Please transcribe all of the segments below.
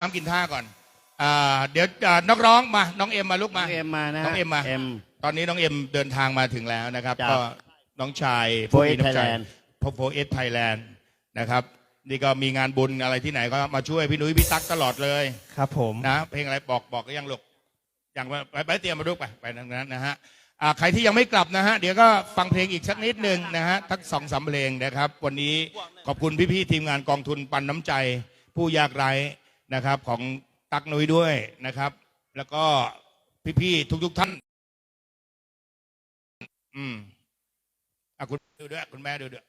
น้ำกินท่าก่อนอ่าเดี๋ยวอ่านักร้องมา น้องเอ็มมาลูกน้มาองเอ็มมานะฮะน้องเอ็มมา เอ็ม ตอนนี้น้องเอ็มเดินทางมาถึงแล้วนะครับจากก็น้องชายโฟเอสผู้มีน้ำใจ Thailand พโฟเอสไทยแลนด์นะครับ นี่ก็มีงานบุญอะไรที่ไหนก็มาช่วยพี่นุ้ยพี่ตั๊กตลอดเลยครับผม นะ เพลงอะไรบอกบอกก็ยังลูกอย่างว่าไปไปเตรียมมาลูกไปไปทางนั้นนะฮะอ่าใครที่ยังไม่กลับนะฮะเดี๋ยวก็ฟังเพลงอีกสักนิดหนึ่งนะฮะทั้งสองสามเพลงนะครับ วันนี้ขอบคุณพี่ๆทีมงานกองทุนปันน้ำใจ ผู้ยากไร้ นะครับของตักนุ้ยด้วยนะครับ แล้วก็พี่ๆทุก ๆ ท่าน อืมอะคุณดูด้วยคุณแม่ดูด้วย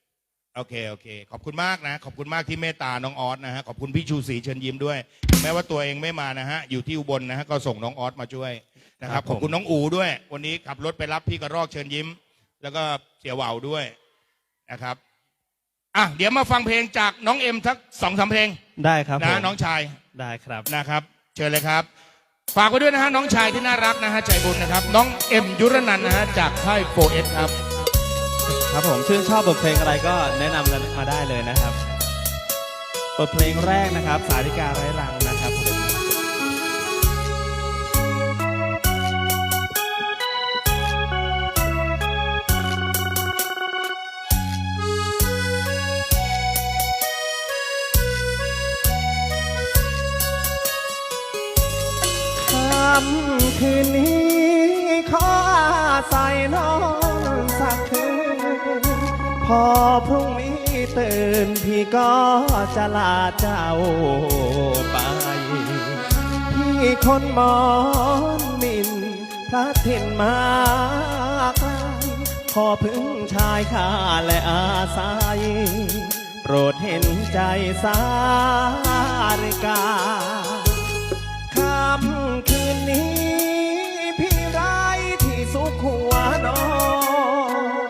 โอเคโอเค ขอบคุณมากนะ ขอบคุณมากที่เมตตาน้องออสนะฮะขอบคุณพี่ชูศรีเชิญยิ้มด้วย แม้ว่าตัวเองไม่มานะฮะอยู่ที่อุบลนะฮะก็ส่งน้องออสมาช่วยนะครับ ขอบคุณน้องอูด้วย วันนี้ขับรถไปรับพี่กระรอกเชิญยิ้ม แล้วก็เสียเหว่าด้วยนะครับ อะเดี๋ยวมาฟังเพลงจากน้องเอ็มสักสองสามเพลงได้ครับผนะมน้องชายได้ครับ นะครับ เชิญเลยครับ ฝากไว้ด้วยนะฮะน้องชายที่น่ารักนะฮะใจบุญนะครับ น้องเอ็มยุรนันท์นะฮะจากค่ายโฟเอสครับ ครับผมชื่นชอบบทเพลงอะไรก็แนะนำกันมาได้เลยนะครับ บทเพลงแรกนะครับ สาริกาไร้รังนะ ก็จะลาเจ้าไป พี่คนมอนมินพระถิ่นมาไกลขอพึ่งชายข้าและอาศัย โปรดเห็นใจสาริกาค่ำคืนนี้ พี่ไรที่สุขหัวนอน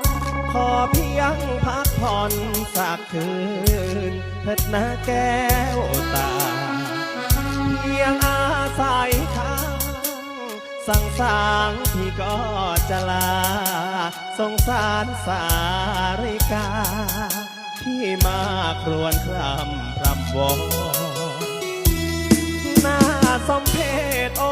ขอเพียงพัก ผ่อนสักคืนเถิดนะแก้วตา เพียงอาศัยค้างสั่งสางพี่ก็จะลา สงสารสาริกา ที่มาครวนครำรำวอนน่าสมเพชโอ้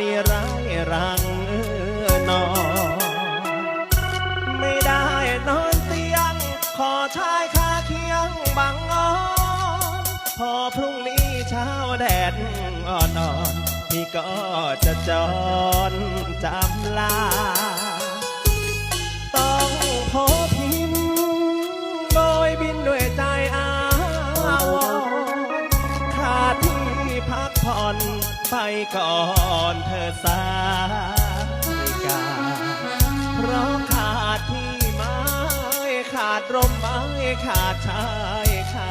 นี้ร้ายรังนอน ไม่ได้นอนเตียง ขอชายคาเคียงบังอ้อนพอพรุ่งนี้เช้าแดดอ่อนนอนพี่ก็จะจอนจำลา ไปก่อนเธอสาริกาเพราะขาดที่ไม้ขาดร่มไม้ขาดชายคา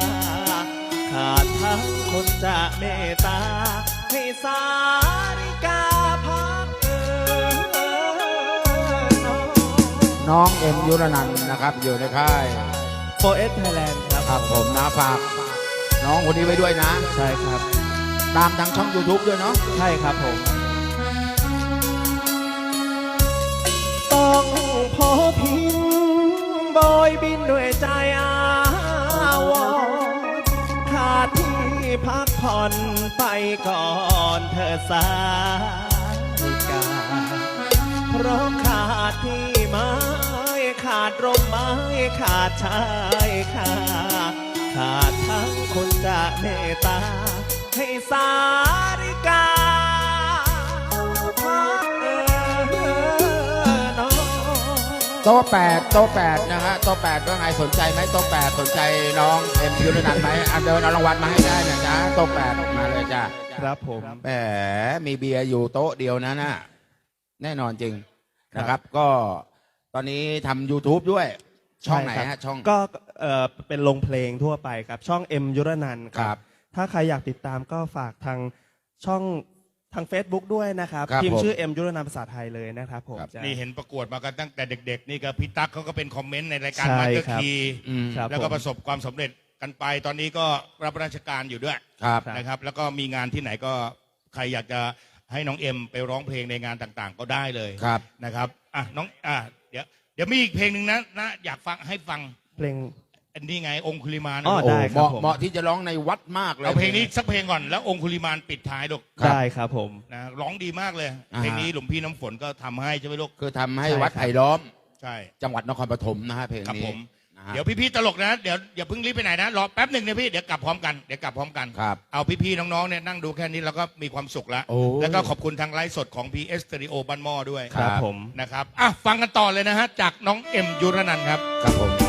ขาดทั้งคนจะเมตตาให้สาริกาพักเออน้องน้องเอ็มยุรนันท์นะครับ อยู่ในค่ายโฟเอสไทยแลนด์ครับ ครับผมนะฝากน้องคนนี้ไว้ด้วยนะ ใช่ครับ ตามทางช่อง YouTube ด้วยเนาะใช่ครับผม ต้องพอพิมพ์บอยบินด้วยใจอาวรขาดที่พักผ่อนไปก่อนเธอสาริกาเพราะขาดที่ไม้ขาดร่มไม้ขาดชายคาขาดทั้งคนจะเมตตา ให้สาริกาพักเออน้องโต๊ะแปดโต๊ะแปดนะฮะโต๊ะแปดว่าไงสนใจไหมโต๊ะแปดสนใจน้องเอ็มยุรนันท์ไหมอันเดินเอารางวัลมาให้ได้นะจ๊ะโต๊ะแปดมาเลยจ้ะครับผมแหมมีเบียร์อยู่โต๊ะเดียวนะน่ะแน่นอนจริงนะครับ ก็ตอนนี้ทำ YouTube ด้วย ช่องไหนใคฮะรับช่อง ก็เอ่อเป็นลงเพลงทั่วไปครับ ช่องเอ็มยุรนันท์ครับ ถ้าใครอยากติดตามก็ฝากทางช่องทาง Facebook ด้วยนะครับครับพิมผมพ์ชื่อเอ็มยุรนันท์ภาษาไทยเลยนะครับผมครับ จะ นี่เห็นประกวดมากันตั้งแต่เด็ก ๆ นี่ก็พี่ตั๊กเขาก็เป็นคอมเมนต์ในรายการใช่มาสเตอร์ครับ คีอืมครับแล้วก็ผมประสบความสำเร็จกันไป ตอนนี้ก็รับราชการอยู่ด้วยครับ นะครับ แล้วก็มีงานที่ไหนก็ใครอยากจะให้น้องเอ็มไปร้องเพลงในงานต่างๆ ก็ได้เลยครับ นะครับอะน้องอะเดี๋ยวดี๋ยวมีอีกเพลงหนึ่งนะนะอยากฟังให้ฟังเพลง อันนี้ไงองคุลิมานอ๋อ โอ้ได้ครับเหมาะผม เหมาะที่จะร้องในวัดมากเลย เอาเพลงนี้สักเพลงก่อนแล้วองคุลิมานปิดท้ายลูกครับ ได้ครับผม นะร้องดีมากเลย อ่าฮะ เพลงนี้หลวงพี่น้ำฝนก็ทำให้ใช่ไหมลูกคือทำให้ใช่วัดครับไผ่ล้อม ใช่ จังหวัดนครปฐมนะฮะเพลงครับนี้ผม นะฮะ เดี๋ยวพี่ๆตลกนะเดี๋ยวอย่าเพิ่งรีบไปไหนนะรอแป๊บหนึ่งนะพี่เดี๋ยวกลับพร้อมกันเดี๋ยวกลับพร้อมกันครับ เอาพี่ๆน้องๆเนี่ยนั่งดูแค่นี้แล้วก็มีความสุขแล้วโอ้แล้วก็ขอบคุณทางไลฟ์สดของ PS Stereo บ้านหม้อด้วยครับครับผม นะครับอะฟังกันต่อเลยนะฮะจากน้องเอ็มยุรนันท์ครับ ครับผม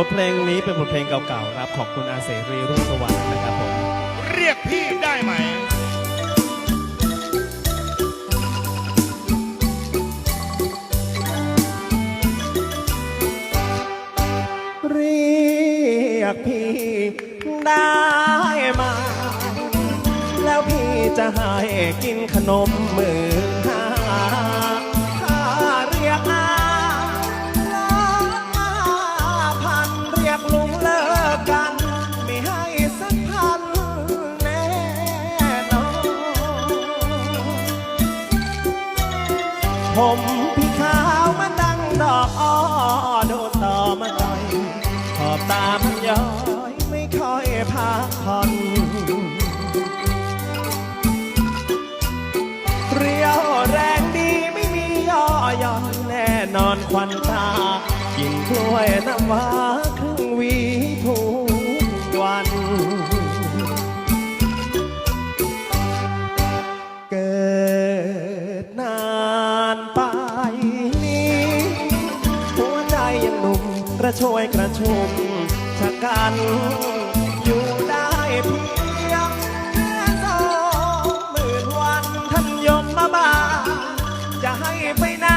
บทเพลงนี้เป็นบทเพลงเก่าๆครับ ของคุณอาเสรีรุ่งสว่างนะครับผม เรียกพี่ได้ไหม เรียกพี่ได้ไหมา แล้วพี่จะให้กินขนมมือ ค่อยพักผ่อนเรียวแรงดีไม่มีย่อยอนแน่นอนควันตา กินกล้วยน้ำว้าครึ่งวีทุกวัน เกิดนานไปนี้ หัวใจยังหนุ่มกระโชยกระชุมชะกัน เพียงแค่สองหมื่นวันท่านยมมาบานจะให้ไปไหน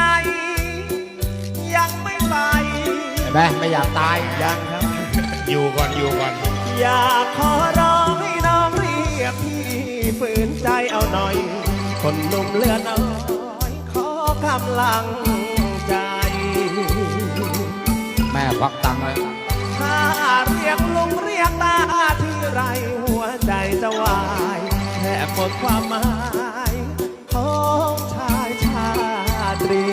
ยังไม่ไป เห็นไหมไม่อยากตายยังครับ อยู่ก่อนอยู่ก่อนอยากขอร้องให้น้องเรียกพี่ฝืนใจเอาหน่อย คนหนุ่มเลือน้อยขอกำลังใจ แม่ควักตังค์เลย ไรหัวใจจะวายแทบหมดความหมายของชายชาตรี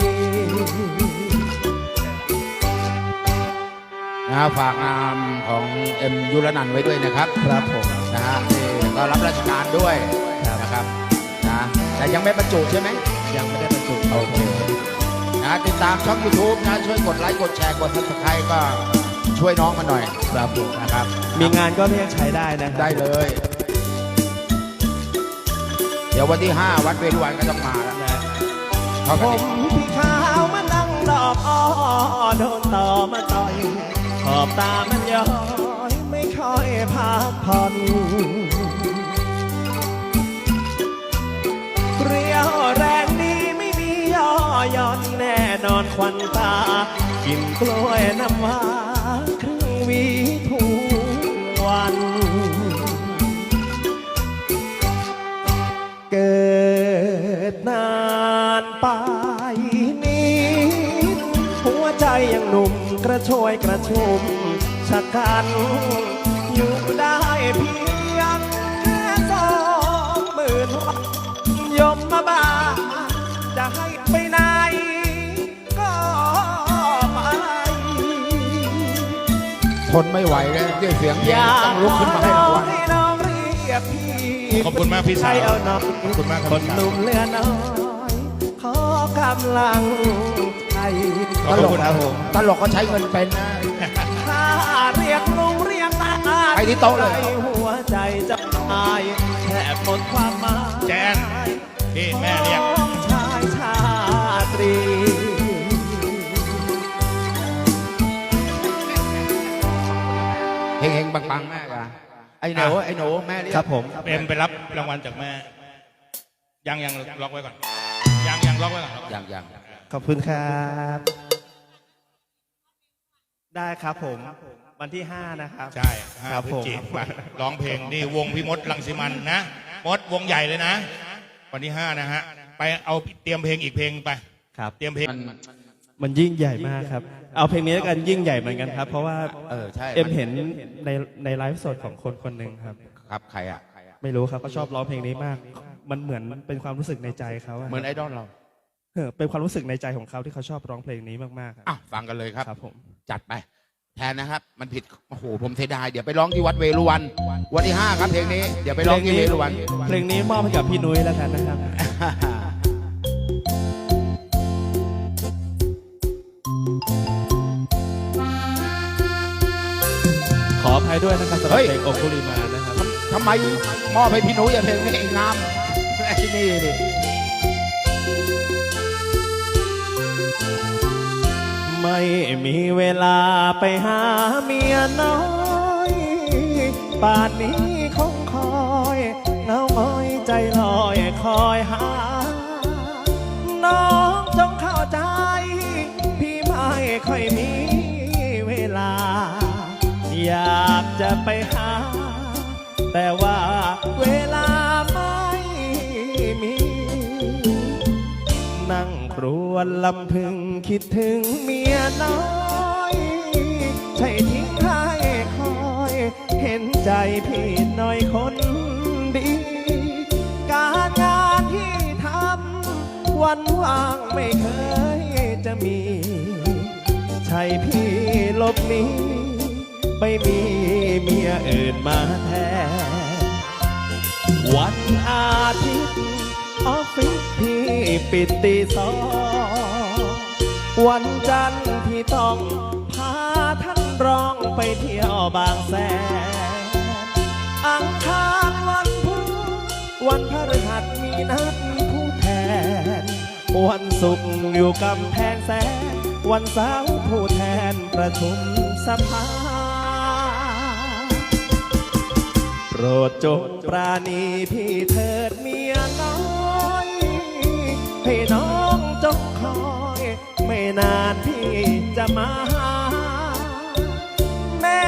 นะฮะฝากงานของเอ็มยุรนันท์ไว้ด้วยนะครับครับผมนะฮะนี่ก็รับราชการด้วยครับนะครับนะแต่ยังไม่บรรจุใช่ไหมยังไม่ได้บรรจุโอเคนะติดตามช่อง YouTube นะช่วยกดไลค์กดแชร์กด subscribe ก็ ช่วยน้องมาหน่อยครับผมนะครับ มีงานก็เรียกใช้ได้นะครัได้เลย เดี๋ยววันที่ 5 วัดเวรุวันก็ต้องมาแล้วนะเขาผก็มพี่ขาวมันนั่งดอกอ้อโดนต่อมาต่อยขอบตามันย้อยไม่ค่อยพักผ่อนเปรี้ยวแรงดีไม่มีย่อย่อนแน่นอนควันตา กินกล้วยน้ำว้า วีทุกวัน เกิดนานไปนี้ หัวใจยังหนุ่มกระโชยกระชุมชะกันอยู่ได้เพียงแค่สองมื่นวันยมมาบ้า ทนไม่ไหวเลยด้วยเสียงเพลองยาต้กองลุกขึ้นมาให้รางวัลให้น้องเรียกพี่ขอบคุณมากพี่สาวใเอาน้องขอบคุณมากครับคนหนุ่มเลือน้อยขอกำลังใจขอบคุณครับผม ตลกก็ใช้เงินเป็นนะถ้าเรียกลุงเรียกตาไปที่โต๊ะเลย หัวใจจะตายแทบหมดความหมาย แจนพี่แม่เรียก ของชายชาตรี เฮงๆปังๆแม่กะไอ้หนูไอ้หนูแม่เรียกครับผมเอ็มไปรับรางวัลจากแม่ ยังยังล็อกไว้ก่อน ยังยังล็อกไว้ก่อนอย่างอย่างขอบคุณครับ ได้ครับผม วันที่ 5 นะครับ ใช่ห้าครับพฤศผมจิกายนร้องเพลงนี่วงพี่มดลังสิมันนะมดวงใหญ่เลยนะ วันที่ห้านะฮะ ไปเอาเตรียมเพลงอีกเพลงไป ครับ เตรียมเพลง มัน มันยิ่งใหญ่มากครับ เอาเพลงนี้แล้วกันยิ่งใหญ่เหมือนกันครับ เพราะว่าเออใช่เอ็มเห็นในในไลฟ์สดของคนคนหนึ่งครับ ครับใครอะไม่รู้ครับเขาชอบร้องเพลงนี้มาก มันเหมือนเป็นความรู้สึกในใจเขาอะเหมือนไอดอลเราเออเป็นความรู้สึกในใจของเขาที่เขาชอบร้องเพลงนี้มากๆครับอะฟังกันเลยครับครับผมจัดไป แทนนะครับ มันผิดโอ้โหผมเสียดายเดี๋ยวไปร้องที่วัดเวรุวันวันที่ห้าครับเพลงนี้เดี๋ยวไปร้องที่เวรุวันเพลงนี้มอบให้กับพี่นุ้ยแล้วกันนะครับ ออภัยด้วยนะครับสำหรับเฮ้ยเพลงอกคุริมานะครับทำไมมอบให้พี่หนุ้ยอะเพลงนี้ไอ้งามไอ้นี่นี่ไม่มีเวลาไปหาเมียน้อยป่านนี้คงคอยเงาง้อยใจลอยคอยหา ไปหา แต่ว่าเวลาไม่มี นั่งครวญลำพึงคิดถึงเมียน้อยใช่ทิ้งให้คอย เห็นใจพี่หน่อยคนดี การงานที่ทำวันว่างไม่เคยจะมี ใช่พี่ลบหนี ไปมีเมียอื่นมาแทนวันอาทิตย์ออฟฟิศพี่ปิดตีสองวันจันทร์พี่ต้องพาท่านร้องไปเที่ยวบางแสนอังคารวันพุธวันพฤหัสมีนัดผู้แทน วันศุกร์อยู่กำแพงแสน วันเสาร์ผู้แทนประชุมสภา รดจงปราณีพี่เถิดเมียน้อย ให้น้องจงคอย ไม่นานพี่จะมาหาแม้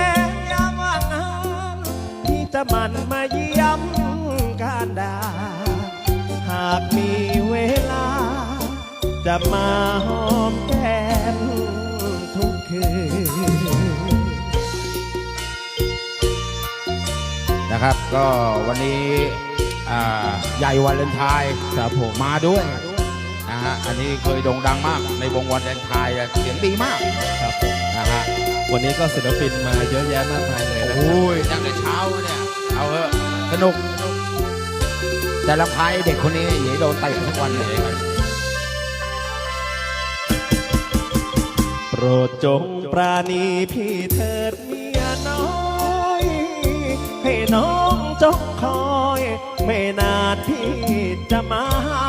ยามว่างงานพี่จะมันมาเยี่ยมการดา หากมีเวลา จะมาหอมแก้มทุกคืน นะครับ ก็วันนี้อ่าใหญ่วันเลนไทน์ครับผมมาด้วยนะฮะอันนี้เคยโด่งดังมากในวงวันเลนไทน์อะเสียงดีมากครับผมนะฮะวันนี้ก็ศิลปินมาเยอะแยะมากมายเลยนะครัโอ้บยตั้งแต่เช้าเนี่ยเอาเถอะสนุก แต่ลำพายเด็กคนนี้อย่าให้โดนเตะทุกวันเลยโปรดจงปราณีพี่เถิดเมียน้อย ให้น้องจงคอย ไม่นานพี่จะมาหา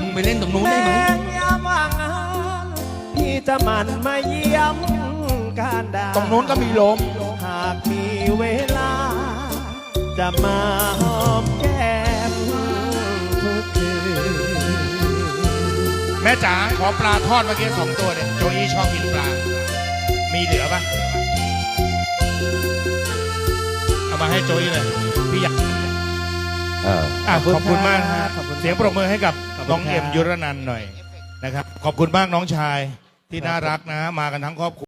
มึงไปเล่นตรงนู้นได้ไหมแม้ยามว่างงานพี่จะหมันมาเยี่ยมการดา ตรงนู้นก็มีลม หากมีเวลา จะมาหอมแก้มทุกคืนแม่จ๋าขอปลาทอดเมื่อกี้สองตัวเนี่ยโจอี้ชอบกินปลา มีเหลือปะ มาให้โจอี้เลยพี่อยากเออ อะขอบคุณขอบคุณมากนะฮะขอบคุณครับเสียงปรบมือให้กับขอบคุณน้องเอ็มครับยุรนันท์หน่อยนะครับ ขอบคุณมากน้องชายที่น่ารักนะฮะมากันทั้งครอบครัว